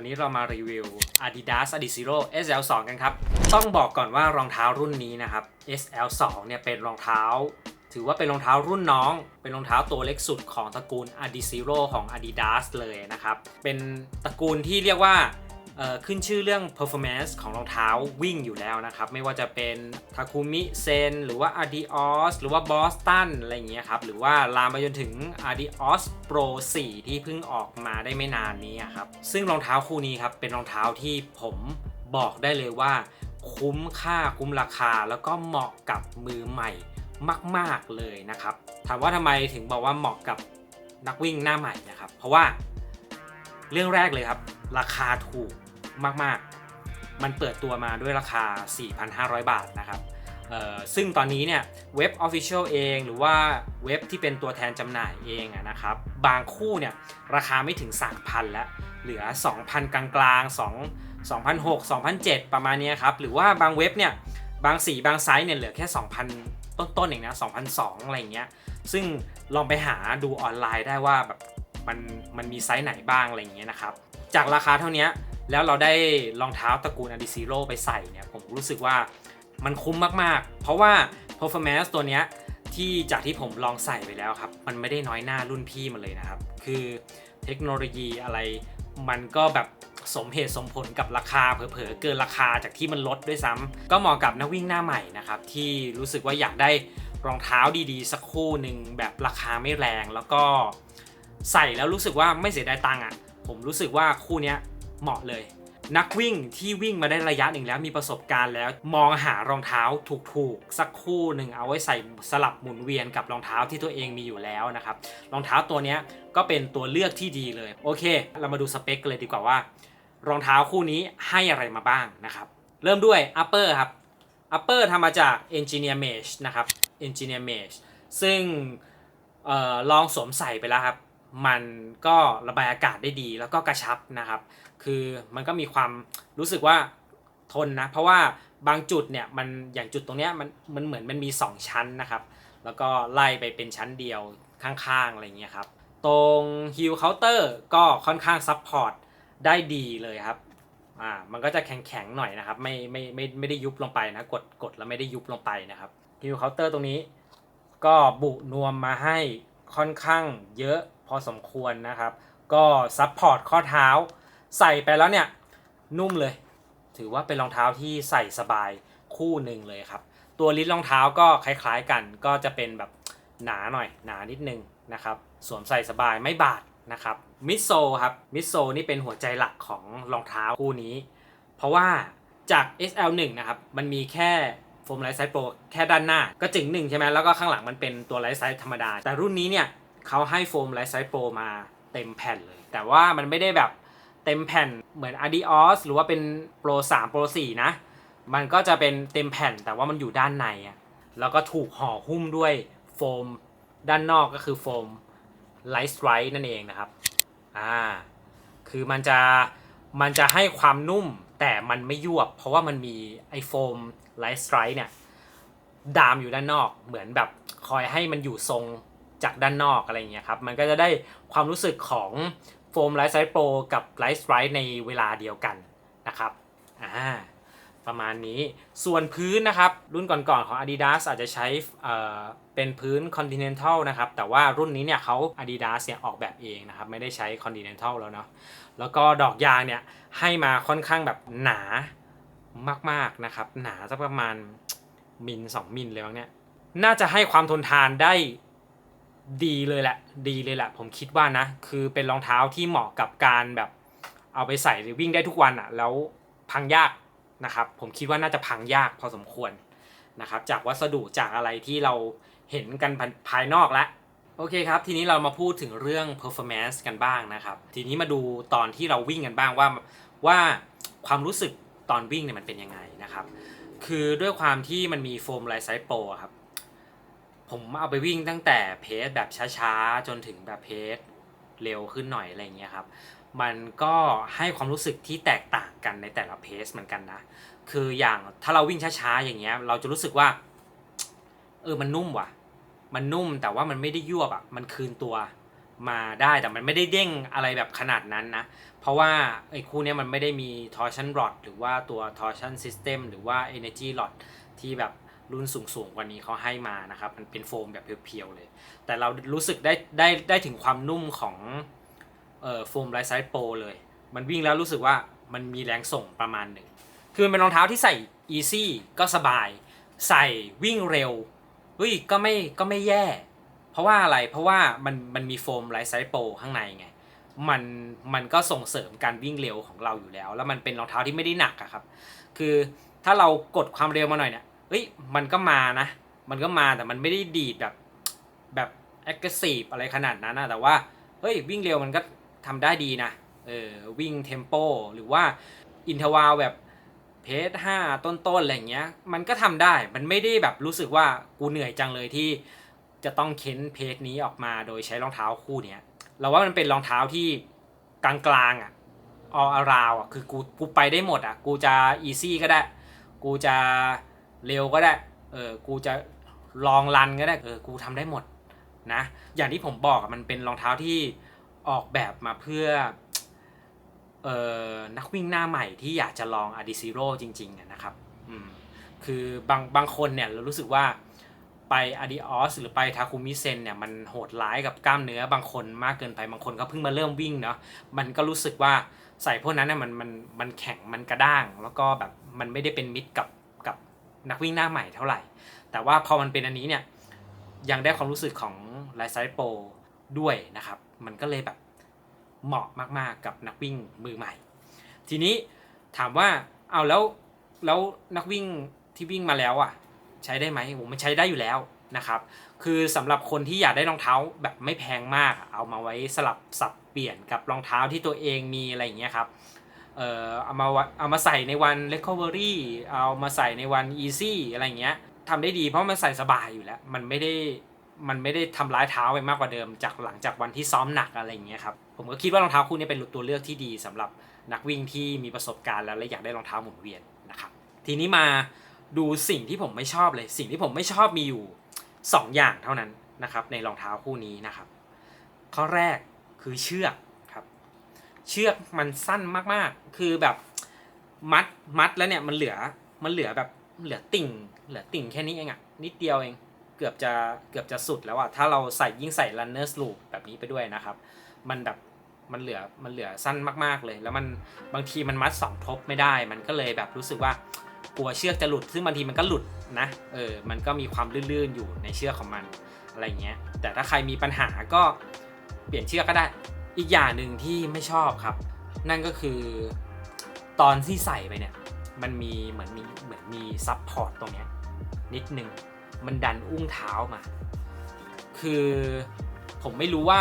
วันนี้เรามารีวิว Adidas Adizero SL2 กันครับ ต้องบอกก่อนว่ารองเท้ารุ่นนี้นะครับ SL2 เนี่ยเป็นรองเท้า ถือว่าเป็นรองเท้ารุ่นน้อง เป็นรองเท้าตัวเล็กสุดของตระกูล Adizero ของ Adidas เลยนะครับ เป็นตระกูลที่เรียกว่า ขึ้นชื่อเรื่อง performance ของรองเท้าวิ่งอยู่แล้วนะครับ ไม่ว่าจะเป็น Takumi Sen หรือว่า Adios หรือว่า Boston อะไรอย่างเงี้ยครับ หรือว่าลามไปจนถึง Adios Pro 4 ที่เพิ่งออกมาได้ไม่นานนี้ครับ ซึ่งรองเท้าคู่นี้ครับ เป็นรองเท้าที่ผมบอกได้เลยว่า คุ้มค่าคุ้มราคาแล้วก็เหมาะกับมือใหม่มาก ๆ เลยนะครับ ถามว่าทำไมถึงบอกว่าเหมาะกับนักวิ่งหน้าใหม่นะครับ เพราะว่าเรื่องแรกเลยครับ ราคาถูก มากๆ มันเปิดตัวมาด้วยราคา 4,500 บาทนะครับซึ่งตอนนี้เนี่ยเว็บ Official เองหรือว่าเว็บที่เป็นตัวแทนจำหน่ายเองนะครับ บางคู่เนี่ยราคาไม่ถึง 3,000 แล้ว เหลือ 2,000 กลางๆ 2 2,600 2,007 ประมาณนี้ครับ หรือว่าบางเว็บเนี่ยบางสีบางไซส์เนี่ยเหลือแค่ 2,000 ต้นๆเองนะ2,002อะไรเงี้ย ซึ่งลองไปหาดูออนไลน์ได้ว่าแบบมันมันมีไซส์ไหนบ้างอะไรเงี้ยนะครับ จากราคาเท่านี้ แล้วเราได้รองเท้าตระกูล a d i z e r o ไปใส่เนี่ยผมรู้สึกว่ามันคุ้มมากๆ เพราะว่า performance ตัวเนี้ยที่จากที่ผมลองใส่ไปแล้วครับ มันไม่ได้น้อยหน้ารุ่นพี่มันเลยนะครับ คือเทคโนโลยีอะไรมันก็แบบสมเหตุสมผลกับราคาเผลอๆเกินราคาจากที่มันลดด้วยซ้ำก็เหมาะกับนักวิ่งหน้าใหม่นะครับที่รู้สึกว่าอยากได้รองเท้าดีๆ สักคู่หนึ่งแบบราคาไม่แรงแล้วก็ใส่แล้วรู้สึกว่าไม่เสียดายตังค์อะผมรู้สึกว่าคู่เนี้ย เหมาะเลย นักวิ่งที่วิ่งมาได้ระยะหนึ่งแล้วมีประสบการณ์แล้ว มองหารองเท้าถูกๆ สักคู่หนึ่งเอาไว้ใส่สลับหมุนเวียนกับรองเท้าที่ตัวเองมีอยู่แล้วนะครับรองเท้าตัวนี้ก็เป็นตัวเลือกที่ดีเลยโอเค เรามาดูสเปคกันเลยดีกว่าว่า รองเท้าคู่นี้ให้อะไรมาบ้างนะครับ เริ่มด้วย upper ครับ upper ทำมาจาก engineer mesh นะครับ engineer mesh ซึ่งออลองสวมใส่ไปแล้วครับ มันก็ระบายอากาศได้ดีแล้วก็กระชับนะครับ คือมันก็มีความรู้สึกว่าทนนะ เพราะว่าบางจุดเนี่ยมันอย่างจุดตรงเนี้ยมันมันเหมือนมันมี 2 ชั้นนะครับ แล้วก็ไล่ไปเป็นชั้นเดียวข้างๆอะไรเงี้ยครับ ตรง heel counter ก็ค่อนข้างซับพอร์ตได้ดีเลยครับอ่ามันก็จะแข็งๆหน่อยนะครับ ไม่ไม่ไม่ไม่ได้ยุบลงไปนะ กดกดแล้วไม่ได้ยุบลงไปนะครับ heel counter ตรงนี้ ก็บุนวมมาให้ค่อนข้างเยอะ พอสมควรนะครับ ก็ซับพอร์ตข้อเท้า ใส่ไปแล้วเนี่ยนุ่มเลย ถือว่าเป็นรองเท้าที่ใส่สบายคู่หนึ่งเลยครับ ตัวลิ้นรองเท้าก็คล้ายๆกัน ก็จะเป็นแบบหนาหน่อยหนานิดนึงนะครับ สวมใส่สบายไม่บาดนะครับมิโซครับมิโซนี่เป็นหัวใจหลักของรองเท้าคู่นี้ เพราะว่าจาก SL1 นะครับมันมีแค่โฟมไลท์ไซส์โปรแค่ด้านหน้าก็จึงหนึ่งใช่ไหมแล้วก็ข้างหลังมันเป็นตัวไลท์ไซส์ธรรมดา แต่รุ่นนี้เนี่ย เขาให้โฟมไลท์ไซส์โปรมาเต็มแผ่นเลย แต่ว่ามันไม่ได้แบบเต็มแผ่นเหมือน Adios หรือว่าเป็น Pro 3 Pro 4นะ มันก็จะเป็นเต็มแผ่นแต่ว่ามันอยู่ด้านในอะแล้วก็ถูกห่อหุ้มด้วยโฟมด้านนอกก็คือโฟมไลท์สไตร์นั่นเองนะครับ อ่า คือมันจะ มันจะให้ความนุ่มแต่มันไม่ยวบ เพราะว่ามันมีไอโฟมไลท์สไตร์เนี่ย ดามอยู่ด้านนอก เหมือนแบบคอยให้มันอยู่ทรง จากด้านนอกอะไรอย่างเงี้ยครับ มันก็จะได้ความรู้สึกของโฟมไลท์ไซส์โปรกับไลท์สไตร์ในเวลาเดียวกันนะครับอ่าประมาณนี้ส่วนพื้นนะครับ รุ่นก่อนๆของ Adidas อาจจะใช้เอ่อเป็นพื้น Continental นะครับ แต่ว่ารุ่นนี้เนี่ยเขา Adidas เนี่ยออกแบบเองนะครับ ไม่ได้ใช้ Continental แล้วเนาะแล้วก็ดอกยางเนี่ยให้มาค่อนข้างแบบหนามากๆนะครับ หนาสักประมาณมิล2มิลเลยบ้างเนี่ยน่าจะให้ความทนทานได้ ดีเลยแหละ ดีเลยแหละ ผมคิดว่านะ คือเป็นรองเท้าที่เหมาะกับการแบบเอาไปใส่หรือวิ่งได้ทุกวันอะ่ะ แล้วพังยากนะครับ ผมคิดว่าน่าจะพังยากพอสมควรนะครับ จากวัสดุจากอะไรที่เราเห็นกันภายนอกแล้วโอเคครับ ทีนี้เรามาพูดถึงเรื่อง performance กันบ้างนะครับ ทีนี้มาดูตอนที่เราวิ่งกันบ้างว่าว่าความรู้สึกตอนวิ่งเนี่ยมันเป็นยังไงนะครับ คือด้วยความที่มันมีโฟมไลท์ไซส์โปรครับ ผมเอาไปวิ่งตั้งแต่เพจแบบช้าๆ จนถึงแบบเพจเร็วขึ้นหน่อยอะไรอย่างเงี้ยครับ มันก็ให้ความรู้สึกที่แตกต่างกันในแต่ละเพจเหมือนกันนะ คืออย่างถ้าเราวิ่งช้าๆอย่างเงี้ย เราจะรู้สึกว่า เออมันนุ่มว่ะ มันนุ่มแต่ว่ามันไม่ได้ยั่วบอะ มันคืนตัวมาได้แต่มันไม่ได้เด้งอะไรแบบขนาดนั้นนะ เพราะว่าไอ้คู่นี้มันไม่ได้มี torsion rod หรือว่าตัว torsion system หรือว่า energy rod ที่แบบ รุ่นสูงๆว่านี้เขาให้มานะครับ มันเป็นโฟมแบบเพียวๆเลย แต่เรารู้สึกได้ได้ได้ถึงความนุ่มของเอ่อโฟมไลท์ไซส์โปรเลย มันวิ่งแล้วรู้สึกว่ามันมีแรงส่งประมาณหนึ่ง คือมันเป็นรองเท้าที่ใส่ easy ก็สบาย ใส่วิ่งเร็วเฮ้ยก็ไม่ก็ไม่แย่ เพราะว่าอะไรเพราะว่ามันมันมีโฟมไลท์ไซส์โปรข้างในไงมันมันก็ส่งเสริมการวิ่งเร็วของเราอยู่แล้ว แล้วมันเป็นรองเท้าที่ไม่ได้หนักอะครับ คือถ้าเรากดความเร็วมาหน่อยเนี่ย เฮ้ยมันก็มานะ มันก็มาแต่มันไม่ได้ดีดแบบแบบ aggressive อะไรขนาดนั้นนะแต่ว่าเฮ้ยวิ่งเร็วมันก็ทำได้ดีนะเออวิ่งเทมโปหรือว่าอินทวาแบบเพจห้าต้นๆอะไรเงี้ย มันก็ทำได้มันไม่ได้แบบรู้สึกว่ากูเหนื่อยจังเลยที่จะต้องเค้นเพจนี้ออกมาโดยใช้รองเท้าคู่เนี้ยเราว่ามันเป็นรองเท้าที่กลางๆอะ all around อะคือกูกูไปได้หมดอะกูจะ easy ก็ได้ กูจะ เร็วก็ได้ เออ กูจะลองรันก็ได้ เออ กูทำได้หมดนะ อย่างที่ผมบอกมันเป็นรองเท้าที่ออกแบบมาเพื่อ เอ่อนักวิ่งหน้าใหม่ที่อยากจะลอง a d i z e r o จริงๆนะครับ อืม คือบางบางคนเนี่ยเรารู้สึกว่าไป Adios หรือไปทาคุมิเซนเนี่ยมันโหดร้ายกับกล้ามเนื้อบางคนมากเกินไปบางคนก็เพิ่งมาเริ่มวิ่งเนาะมันก็รู้สึกว่าใส่พวกนั้นน่ะมันมันมันแข็งมันกระด้าง แล้วก็แบบมันไม่ได้เป็นมิตรกับ นักวิ่งหน้าใหม่เท่าไหร่ แต่ว่าพอมันเป็นอันนี้เนี่ยยังได้ความรู้สึกของไลท์ไซโปด้วยนะครับ มันก็เลยแบบเหมาะมากๆกับนักวิ่งมือใหม่ ทีนี้ถามว่าเอาแล้วแล้วนักวิ่งที่วิ่งมาแล้วอะ ใช้ได้ไหมผมมันใช้ได้อยู่แล้วนะครับ คือสำหรับคนที่อยากได้รองเท้าแบบไม่แพงมาก เอามาไว้สลับสับเปลี่ยนกับรองเท้าที่ตัวเองมีอะไรอย่างเงี้ยครับ เอ่อเอามาเอามาใส่ในวัน recovery เอามาใส่ในวัน easy อะไรเงี้ยทำได้ดีเพราะมันใส่สบายอยู่แล้ว มันไม่ได้มันไม่ได้ทำร้ายเท้าไปมากกว่าเดิม จากหลังจากวันที่ซ้อมหนักอะไรเงี้ยครับผมก็คิดว่ารองเท้าคู่นี้เป็นตัวเลือกที่ดีสำหรับนักวิ่งที่มีประสบการณ์แล้วและอยากได้รองเท้าหมุนเวียนนะครับทีนี้มาดูสิ่งที่ผมไม่ชอบเลย สิ่งที่ผมไม่ชอบมีอยู่ 2 อย่างเท่านั้นนะครับในรองเท้าคู่นี้นะครับ ข้อแรกคือเชือก เชือกมันสั้นมากๆ คือแบบมัดมัดแล้วเนี่ยมันเหลือมันเหลือแบบเหลือติ่ง เหลือติ่งแค่นี้เองอะนิดเดียวเองเกือบจะเกือบจะสุดแล้วอะถ้าเราใส่ยิ่งใส่ runners loop แบบนี้ไปด้วยนะครับ มันแบบมันเหลือมันเหลือสั้นมากๆเลย แล้วมันบางทีมันมัดสองทบไม่ได้ มันก็เลยแบบรู้สึกว่ากลัวเชือกจะหลุด ซึ่งบางทีมันก็หลุดนะเออมันก็มีความลื่นๆอยู่ในเชือกของมันอะไรเงี้ยแต่ถ้าใครมีปัญหาก็เปลี่ยนเชือกก็ได้ อีกอย่างหนึ่งที่ไม่ชอบครับ นั่นก็คือตอนที่ใส่ไปเนี่ย มันมีเหมือนมีเหมือนมีซับพอร์ตตรงเนี้ยนิดนึงมันดันอุ้งเท้ามา คือผมไม่รู้ว่า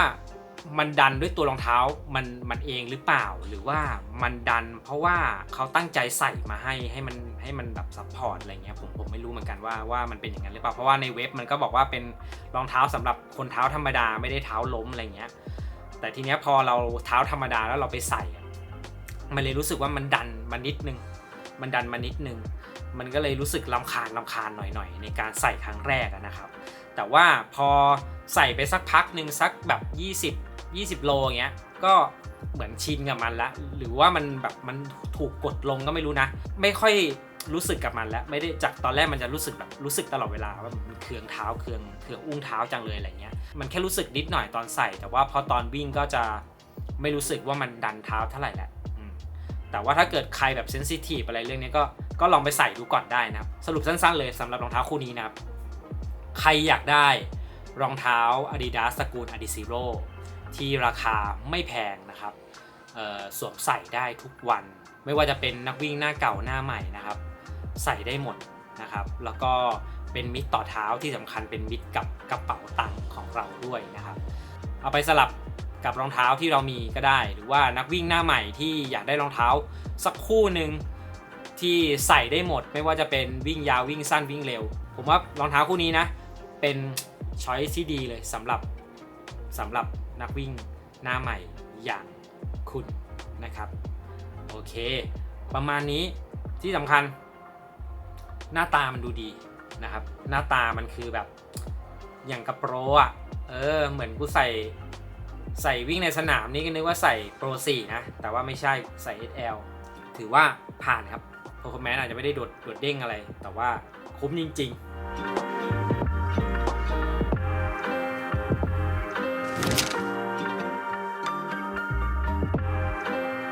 มันดันด้วยตัวรองเท้ามันมันเองหรือเปล่า หรือว่ามันดันเพราะว่าเขาตั้งใจใส่มาให้ให้มันให้มันแบบซัพพอร์ตอะไรเงี้ยผมผมไม่รู้เหมือนกันว่าว่ามันเป็นอย่างนั้นหรือเปล่าเพราะว่าในเว็บมันก็บอกว่าเป็นรองเท้าสำหรับคนเท้าธรรมดาไม่ได้เท้าล้มอะไรเงี้ย แต่ทีเนี้ยพอเราเท้าธรรมดาแล้วเราไปใส่มันเลยรู้สึกว่ามันดันมานิดนึง มันดันมานิดนึง มันก็เลยรู้สึกลำคาญลำคาญหน่อยๆ ในการใส่ครั้งแรกนะครับ แต่ว่าพอใส่ไปสักพักหนึ่งสักแบบ 20 20 โลอย่างเงี้ย ก็เหมือนชินกับมันละ หรือว่ามันแบบมันถูกกดลงก็ไม่รู้นะ ไม่ค่อย รู้สึกกับมันแล้วไม่ได้จากตอนแรกมันจะรู้สึกแบบรู้สึกตลอดเวลาว่ามันเคืองเท้าเคืองเคืองอุ้งเท้าจังเลยอะไรเงี้ยมันแค่รู้สึกนิดหน่อยตอนใส่ แต่ว่าพอตอนวิ่งก็จะไม่รู้สึกว่ามันดันเท้าเท่าไหร่แหละแต่ว่าถ้าเกิดใครแบบเซนซิทีฟอะไรเรื่องนี้ก็ก็ลองไปใส่ดูก่อนได้นะครับสรุปสั้นๆเลยสำหรับรองเท้าคู่นี้นะครับใครอยากได้รองเท้า Adidas ตระกูล Adizero ที่ราคาไม่แพงนะครับสวมใส่ได้ทุกวัน ไม่ว่าจะเป็นนักวิ่งหน้าเก่าหน้าใหม่นะครับ ใส่ได้หมดนะครับ แล้วก็เป็นมิตรต่อเท้าที่สำคัญเป็นมิตรกับกระเป๋าตังค์ของเราด้วยนะครับ เอาไปสลับกับรองเท้าที่เรามีก็ได้ หรือว่านักวิ่งหน้าใหม่ที่อยากได้รองเท้าสักคู่หนึ่งที่ใส่ได้หมดไม่ว่าจะเป็นวิ่งยาววิ่งสั้นวิ่งเร็ว ผมว่ารองเท้าคู่นี้นะ เป็นช้อยที่ดีเลยสำหรับสำหรับนักวิ่งหน้าใหม่อย่างคุณนะครับ โอเค ประมาณนี้ที่สำคัญ หน้าตามันดูดีนะครับ หน้าตามันคือแบบอย่างกระโปรงอะเออเหมือนกูใส่ใส่วิ่งในสนามนี่ก็นึกว่าใส่ Pro 4นะแต่ว่าไม่ใช่ใส่ SL ถือว่าผ่านครับ p e r f o r m a n c อาจจะไม่ได้โดดโดดเด้งอะไร แต่ว่าคุ้มจริง ๆ